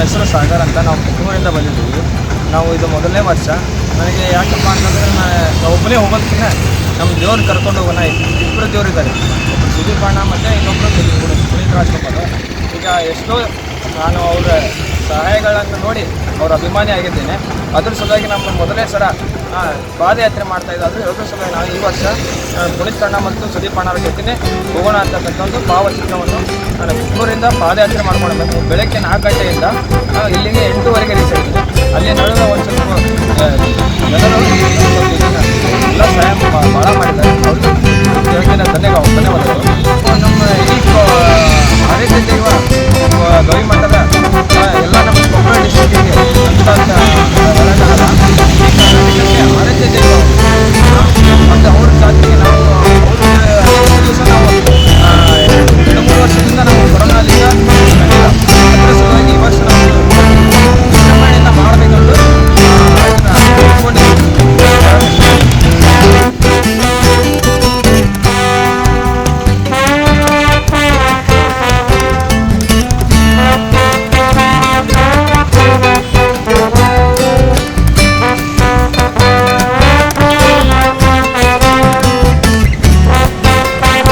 ಹೆಸರು ಸಾಗರ್ ಅಂತ ನಾವು ಕುಟುಂಬದಿಂದ ಬಂದಿದ್ದೀವಿ. ನಾವು ಇದು ಮೊದಲನೇ ವರ್ಷ. ನನಗೆ ಯಾಕಪ್ಪ ಅಂತಂದರೆ ನಾನು ಒಬ್ಬನೇ ಹೋಗೋದಕ್ಕಿಂತ ನಮ್ಮ ದೇವ್ರು ಕರ್ಕೊಂಡು ಹೋಗೋಣ ಇಬ್ಬರು ದೇವ್ರು ಇದ್ದಾರೆ ಒಬ್ಬರು ಸುದೀಪ್ ಅಣ್ಣ ಮತ್ತು ಇನ್ನೊಬ್ಬರು ಪುನೀತ್ ರಾಜ್ಕುಮಾರ್ ಈಗ ಎಷ್ಟೋ ನಾನು ಅವರ ಸಹಾಯಗಳನ್ನು ನೋಡಿ ಅವರು ಅಭಿಮಾನಿ ಆಗಿದ್ದೇನೆ. ಅದ್ರ ಸಲುವಾಗಿ ನಮ್ಮ ಮೊದಲನೇ ಸಲ ಪಾದಯಾತ್ರೆ ಮಾಡ್ತಾ ಇದ್ದಾರೆ ಎರಡು ಸಲ ನಾನು ಈ ವರ್ಷ ಪುನೀತ್ ಮತ್ತು ಸುದೀಪ್ ಅಣ್ಣರ ಜೊತೆ ಹೋಗೋಣ ಅಂತಕ್ಕಂಥ ಒಂದು ಭಾವಚಿತ್ರವನ್ನು ನಾನು ಹುಟ್ಟೂರಿಂದ ಪಾದಯಾತ್ರೆ ಮಾಡ್ಕೊಳ್ಬೇಕು. ಬೆಳಗ್ಗೆ ನಾಲ್ಕು ಗಂಟೆಯಿಂದ ಇಲ್ಲಿಗೆ ಎಂಟೂವರೆಗೆ ರೀಚ್ ಆಗಿದೆ. ಅಲ್ಲಿ ನಡೆದ ಒಂದು ಸ್ವಲ್ಪ ಜನರು ಎಲ್ಲ ಸಹಾಯ ಭಾಳ ಮಾಡಿದ್ದಾರೆ. ಧನ್ಯವಾದಗಳು.